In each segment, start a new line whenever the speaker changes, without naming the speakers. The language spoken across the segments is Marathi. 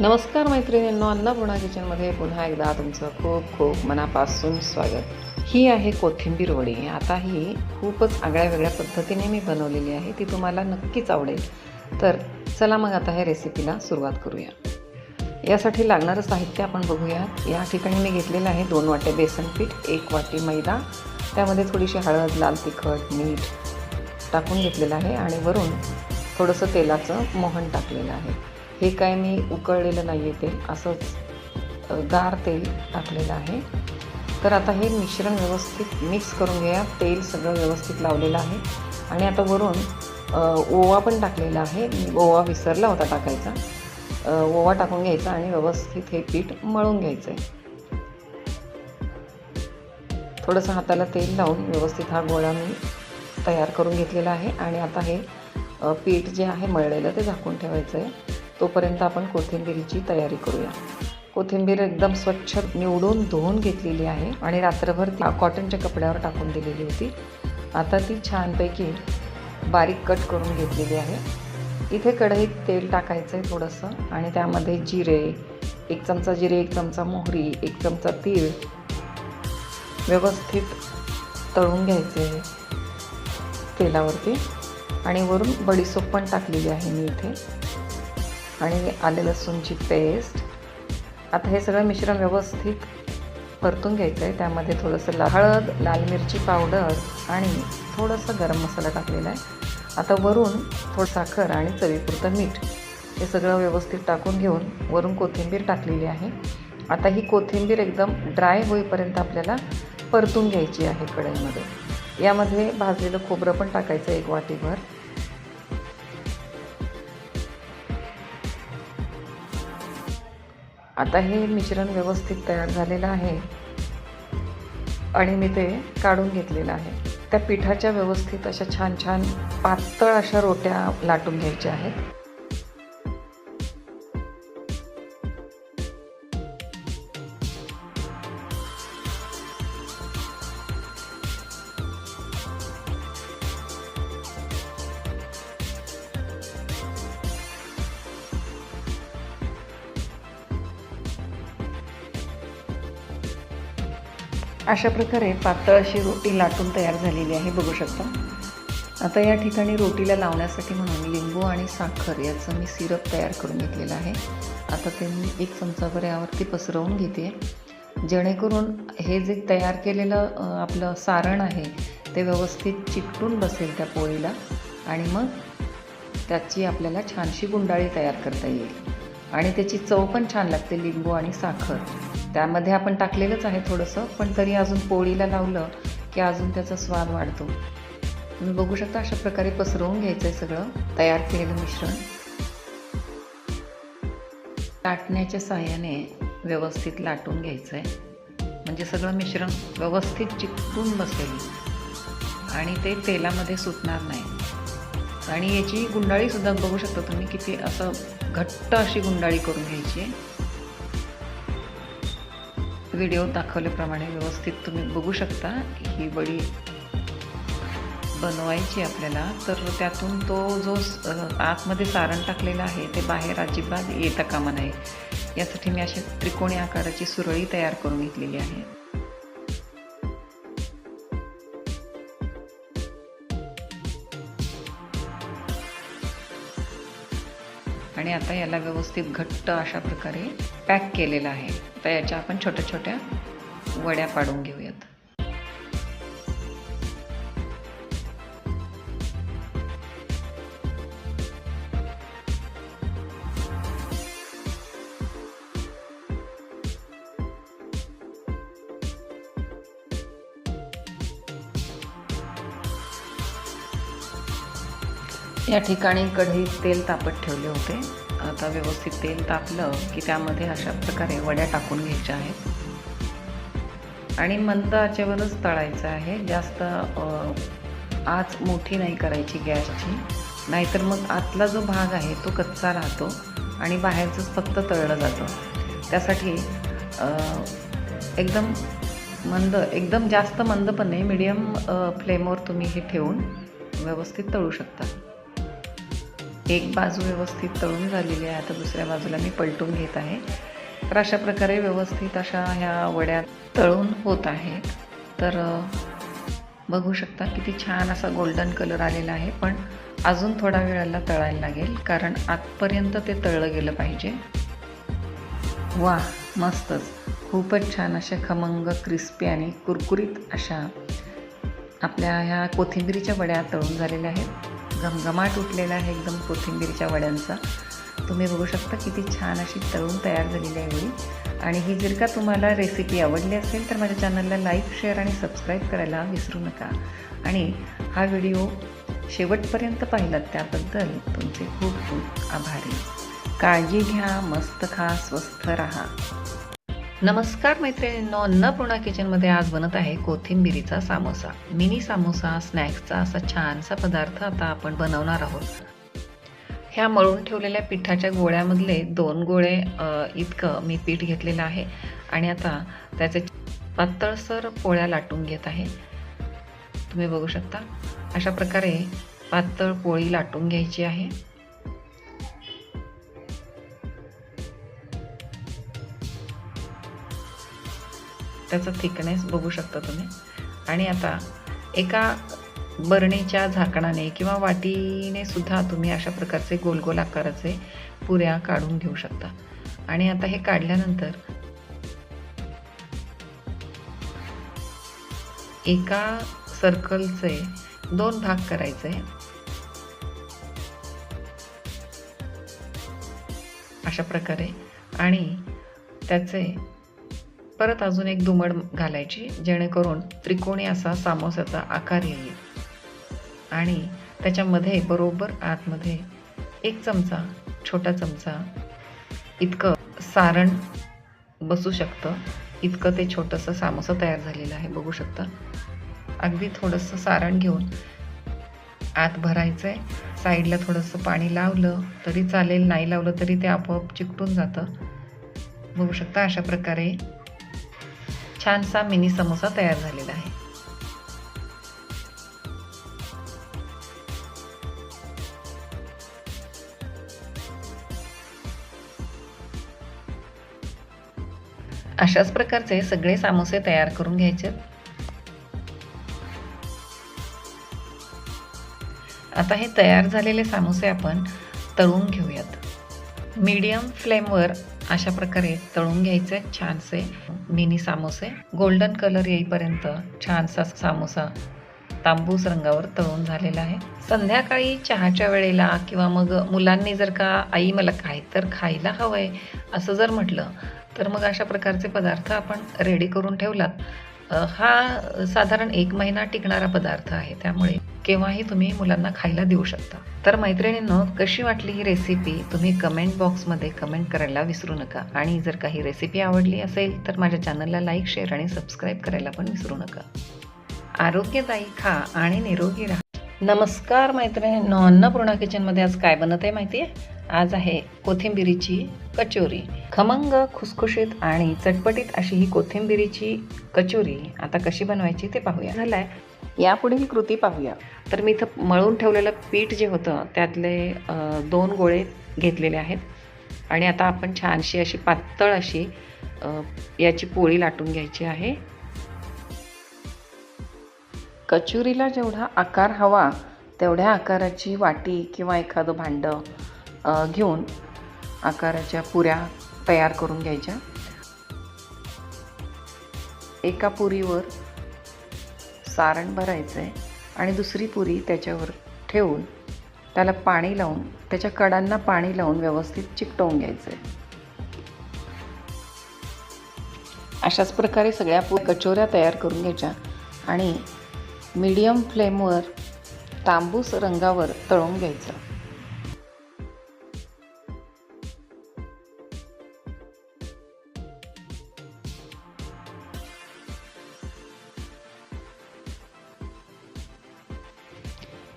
नमस्कार मैत्रिणींनो अन्नपूर्णा किचनमध्ये पुन्हा एकदा तुमचं खूप खूप मनापासून स्वागत. ही आहे कोथिंबीर वडी. आता ही खूपच आगळ्या वेगळ्या पद्धतीने मी बनवलेली आहे. ती तुम्हाला नक्कीच आवडेल. तर चला मग आता ह्या रेसिपीला सुरुवात करूया. यासाठी लागणारं साहित्य आपण बघूया. या ठिकाणी मी घेतलेलं आहे दोन वाटे बेसन पीठ एक वाटी मैदा. त्यामध्ये थोडीशी हळद लाल तिखट मीठ टाकून घेतलेलं आहे आणि वरून थोडंसं तेलाचं मोहन टाकलेलं आहे. हे काय मी उकळलेलं नाही आहे तेल असंच गार तेल टाकलेलं आहे. तर आता हे मिश्रण व्यवस्थित मिक्स करून घ्या. तेल सगळं व्यवस्थित लावलेलं आहे. आणि आता वरून ओवा पण टाकलेला आहे. ओवा विसरला होता टाकायचा. ओवा टाकून घ्यायचा आणि व्यवस्थित हे पीठ मळून घ्यायचं आहे थोडंसं हाताला तेल लावून व्यवस्थित हा गोळा मी तयार करून घेतलेला आहे. आणि आता हे पीठ जे आहे मळलेलं ते झाकून ठेवायचं आहे तोपर्यंत आपण कोथिंबीरीची तयारी करूया. कोथिंबीर एकदम स्वच्छ निवडून धुवून घेतलेली आहे आणि रात्रभर ती कॉटनच्या कपड्यावर टाकून दिलेली होती. आता ती छानपैकी बारीक कट करून घेतलेली आहे. इथे कढईत तेल टाकायचं आहे थोडंसं आणि त्यामध्ये जिरे एक चमचा जिरे एक चमचा मोहरी एक चमचा तीळ व्यवस्थित तळून घ्यायचे तेलावरती. आणि वरून बडीसोप पण टाकलेली आहे मी इथे. आणि आले लसूणची पेस्ट आता हे सगळं मिश्रण व्यवस्थित परतून घ्यायचं आहे त्यामध्ये थोडंसं हळद लाल मिरची पावडर आणि थोडंसं गरम मसाला टाकलेला आहे. आता वरून थोडं साखर आणि चवीपुरतं मीठ हे सगळं व्यवस्थित टाकून घेऊन वरून कोथिंबीर टाकलेली आहे. आता ही कोथिंबीर एकदम ड्राय होईपर्यंत आपल्याला परतून घ्यायची आहे कढईमध्ये. यामध्ये भाजलेलं खोबरं पण टाकायचं एक वाटीभर. आता हे मिश्रण व्यवस्थित तयार झालेलं आहे. आणि मी ते काढून घेतलेलं आहे. त्या पिठाच्या व्यवस्थित अशा छान छान पातळ अशा रोट्या लाटून घ्यायच्या आहेत. अशा प्रकारे पातळ अशी रोटी लाटून तयार झालेली आहे बघू शकता. आता या ठिकाणी रोटीला लावण्यासाठी म्हणून लिंबू आणि साखर याचं मी सिरप तयार करून घेतलेलं आहे. आता ते मी एक चमचाभर यावरती पसरवून घेते. जेणेकरून हे जे तयार केलेलं आपलं सारण आहे ते व्यवस्थित चिकटून बसेल त्या पोळीला आणि मग त्याची आपल्याला छानशी गुंडाळी तयार करता येईल. आणि त्याची चव पण छान लागते लिंबू आणि साखर. त्यामध्ये आपण टाकलेलंच आहे थोडंसं पण तरी अजून पोळीला लावलं की अजून त्याचा स्वाद वाढतो. तुम्ही बघू शकता अशा प्रकारे पसरवून घ्यायचं आहे सगळं तयार केलेलं मिश्रण. लाटण्याच्या साह्याने व्यवस्थित लाटून घ्यायचं आहे म्हणजे सगळं मिश्रण व्यवस्थित चिकटून बसेल. आणि ते तेलामध्ये सुटणार नाही. आणि याची गुंडाळीसुद्धा बघू शकता तुम्ही किती असं घट्ट अशी गुंडाळी करून घ्यायची आहे. व्हिडिओ दाखवल्याप्रमाणे व्यवस्थित तुम्ही बघू शकता ही वडी बनवायची आपल्याला. तर त्यातून तो जो आतमध्ये सारण टाकलेला आहे ते बाहेर अजिबात येता कामा नये. यासाठी मी अशी त्रिकोणी आकाराची सुरळी तयार करून घेतलेली आहे. आणि आता याला व्यवस्थित घट्ट अशा प्रकारे पॅक केलेलं आहे. तर याच्या आपण छोट्या छोट्या वड्या पाडून घेऊया. या ठिकाणी कढईत तेल तापत ठेवले होते. आता व्यवस्थित तेल तापलं की त्यामध्ये अशा प्रकारे वड्या टाकून घ्यायच्या आहेत. आणि मंद आचेवरच तळायचं आहे. जास्त आच मोठी नाही करायची गॅसची. नाहीतर मग आतला जो भाग आहे तो कच्चा राहतो आणि बाहेरचंच फक्त तळलं जातं. त्यासाठी एकदम मंद एकदम जास्त मंद पण नाही. मिडियम फ्लेमवर तुम्ही हे ठेवून व्यवस्थित तळू शकता. एक बाजू व्यवस्थित तळून झालेली आहे आता दुसऱ्या बाजूला मी पलटून घेत आहे. तर अशा प्रकारे व्यवस्थित अशा ह्या वड्या तळून होत आहेत. तर बघू शकता किती छान असा गोल्डन कलर आलेला आहे पण अजून थोडा वेळाला तळायला लागेल कारण आतपर्यंत ते तळलं गेलं पाहिजे. वा मस्तच. खूपच छान अशा खमंग क्रिस्पी आणि कुरकुरीत अशा आपल्या ह्या कोथिंबिरीच्या वड्या तळून झालेल्या आहेत. घमघमाट उठलेला आहे एकदम कोथिंबीरच्या वड्यांचा. तुम्ही बघू शकता किती छान अशी तळून तयार झालेली आहे वडी. आणि ही जर का तुम्हाला रेसिपी आवडली असेल तर माझ्या चॅनलला लाईक शेअर आणि सबस्क्राईब करायला विसरू नका. आणि हा व्हिडिओ शेवटपर्यंत पाहिलात त्याबद्दल तुमचे खूप खूप आभारी. काळजी घ्या मस्त खा स्वस्थ राहा. नमस्कार मैत्रिणींनो अन्नपूर्णा किचनमध्ये आज बनत आहे कोथिंबिरीचा सामोसा. मिनी सामोसा स्नॅक्सचा असा छानसा पदार्थ आता आपण बनवणार आहोत. ह्या मळून ठेवलेल्या पिठाच्या गोळ्यामधले दोन गोळे इतकं मी पीठ घेतलेलं आहे आणि आता त्याचे पातळसर पोळ्या लाटून घेत आहे. तुम्ही बघू शकता अशा प्रकारे पातळ पोळी लाटून घ्यायची आहे. त्याचं थिकनेस बघू शकता तुम्ही. आणि आता एका बरणीच्या झाकणाने किंवा वाटीने सुद्धा तुम्ही अशा प्रकारचे गोल गोल आकाराचे पुऱ्या काढून घेऊ शकता. आणि आता हे काढल्यानंतर एका सर्कलचे दोन भाग करायचे. अशा प्रकारे. आणि त्याचे परत अजून एक दुमड घालायची जेणेकरून त्रिकोणी असा सामोसाचा आकार येईल. आणि त्याच्यामध्ये बरोबर आतमध्ये एक चमचा छोटा चमचा इतकं सारण बसू शकतं. इतकं ते छोटंसं सामोसं तयार झालेलं आहे बघू शकता. अगदी थोडंसं सारण घेऊन आत भरायचं आहे साईडला थोडंसं पाणी लावलं तरी चालेल नाही लावलं तरी ते आपोआप चिकटून जातं. बघू शकता अशा प्रकारे छानसा मिनी समोसा तयार झालेला आहे. अशाच प्रकारचे सगळे सामोसे तयार करून घ्यायचे. आता हे तयार झालेले सामोसे आपण तळून घेऊयात. मीडियम फ्लेमवर अशा प्रकारे तळून घ्यायचे छानसे मिनी सामोसे. गोल्डन कलर येईपर्यंत छानसा सामोसा तांबूस रंगावर तळून झालेला आहे. संध्याकाळी चहाच्या वेळेला किंवा मग मुलांनी जर का आई मला काय तर खायला हवंय असं जर म्हटलं तर मग अशा प्रकारचे पदार्थ आपण रेडी करून ठेवलात. हा साधारण एक महिना टिकणारा पदार्थ आहे त्यामुळे. केव्हाही तुम्ही मुलांना खायला देऊ शकता. तर मैत्रिणींनो कशी वाटली ही रेसिपी तुम्ही कमेंट बॉक्समध्ये कमेंट करायला विसरू नका. आणि जर काही रेसिपी आवडली असेल तर माझ्या चॅनलला लाईक शेअर आणि सबस्क्राईब करायला पण विसरू नका. आरोग्यदायी खा आणि निरोगी राहा. नमस्कार मैत्रिणींनो अन्नपूर्णा किचनमध्ये आज काय बनत आहे माहिती आहे आज आहे कोथिंबिरीची कचोरी. खमंग खुसखुशीत आणि चटपटीत अशी ही कोथिंबिरीची कचोरी. आता कशी बनवायची ते पाहूया. झालाय. यापुढील कृती पाहूया. तर मी इथं मळून ठेवलेलं पीठ जे होतं त्यातले दोन गोळे घेतलेले आहेत. आणि आता आपण छानशी अशी पातळ अशी याची पोळी लाटून घ्यायची आहे. कचोरीला जेवढा आकार हवा तेवढ्या आकाराची वाटी किंवा एखादं भांडं घेऊन आकाराच्या पुऱ्या तयार करून घ्यायच्या. एका पुरीवर सारण भरायचं आहे आणि दुसरी पुरी त्याच्यावर ठेवून त्याला पाणी लावून त्याच्या कडांना पाणी लावून व्यवस्थित चिकटवून घ्यायचं आहे अशाच प्रकारे सगळ्या पु कचोऱ्या तयार करून घ्यायच्या आणि मीडियम फ्लेमवर तांबूस रंगावर तळून घ्यायचं.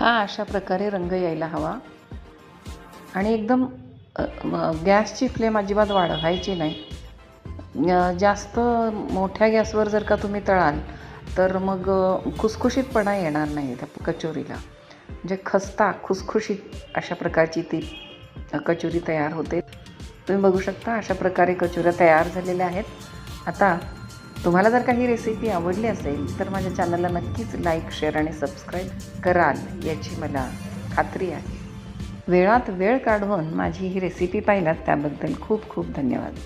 हा अशा प्रकारे रंग यायला हवा. आणि एकदम गॅसची फ्लेम अजिबात वाढवायची नाही. जास्त मोठ्या गॅसवर जर का तुम्ही तळाल तर मग खुसखुशीतपणा येणार नाही त्या कचोरीला. म्हणजे खस्ता खुसखुशीत अशा प्रकारची ती कचोरी तयार होते. तुम्ही बघू शकता अशा प्रकारे कचोऱ्या तयार झालेल्या आहेत. आता तुम्हाला जर काही रेसिपी आवडली असेल तर माझ्या चॅनलला नक्कीच लाईक शेअर आणि सबस्क्राईब कराल याची मला खात्री आहे. वेळात वेळ काढून माझी ही रेसिपी पाहिलात त्याबद्दल खूप खूप धन्यवाद.